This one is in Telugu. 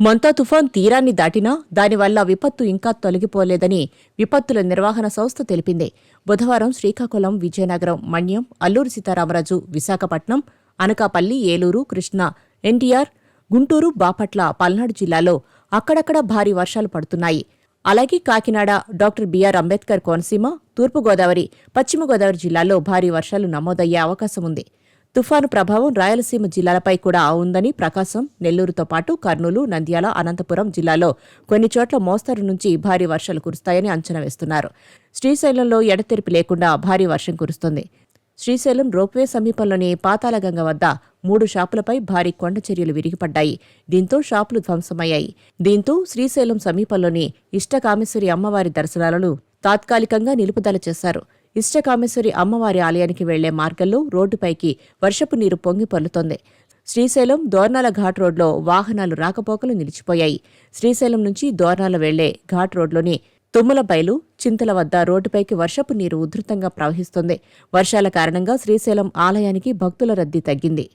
మొంతా తుఫాన్ తీరాన్ని దాటినా దానివల్ల విపత్తు ఇంకా తొలగిపోలేదని విపత్తుల నిర్వహణ సంస్థ తెలిపింది. బుధవారం శ్రీకాకుళం విజయనగరం మణ్యం అల్లూరు సీతారామరాజు విశాఖపట్నం అనకాపల్లి ఏలూరు కృష్ణా ఎన్టీఆర్ గుంటూరు బాపట్ల పల్నాడు జిల్లాలో అక్కడక్కడ భారీ వర్షాలు పడుతున్నాయి. అలాగే Kakinada doctor B R Ambedkar Konaseema తూర్పుగోదావరి పశ్చిమ గోదావరి జిల్లాల్లో భారీ వర్షాలు నమోదయ్యే అవకాశం ఉంది. తుఫాను ప్రభావం రాయలసీమ జిల్లాలపై కూడా ఉందని ప్రకాశం నెల్లూరుతో పాటు కర్నూలు నంద్యాల అనంతపురం జిల్లాలో కొన్ని చోట్ల మోస్తరు నుంచి భారీ వర్షాలు కురుస్తాయని అంచనా వేస్తున్నారు. శ్రీశైలంలో ఎడతెరిపి లేకుండా భారీ వర్షం కురుస్తుంది. శ్రీశైలం రోప్వే సమీపంలోని పాతాళగంగ వద్ద మూడు షాపులపై భారీ కొండ చర్యలు విరిగిపడ్డాయి. దీంతో షాపులు ధ్వంసమయ్యాయి. దీంతో శ్రీశైలం సమీపంలోని ఇష్టకామేశ్వరి అమ్మవారి దర్శనాలను తాత్కాలికంగా నిలుపుదల చేశారు. ఇష్టకామేశ్వరి అమ్మవారి ఆలయానికి వెళ్ళే మార్గంలో రోడ్డుపైకి వర్షపు నీరు పొంగి పొర్లుతోంది. శ్రీశైలం దోర్నాల ఘాట్ రోడ్లో వాహనాలు రాకపోకలు నిలిచిపోయాయి. శ్రీశైలం నుంచి దోర్నాల వెళ్ళే ఘాట్ రోడ్లోని తుమ్మలబైలు చింతల వద్ద రోడ్డుపైకి వర్షపు నీరు ఉధృతంగా ప్రవహిస్తోంది. వర్షాల కారణంగా శ్రీశైలం ఆలయానికి భక్తుల రద్దీ తగ్గింది.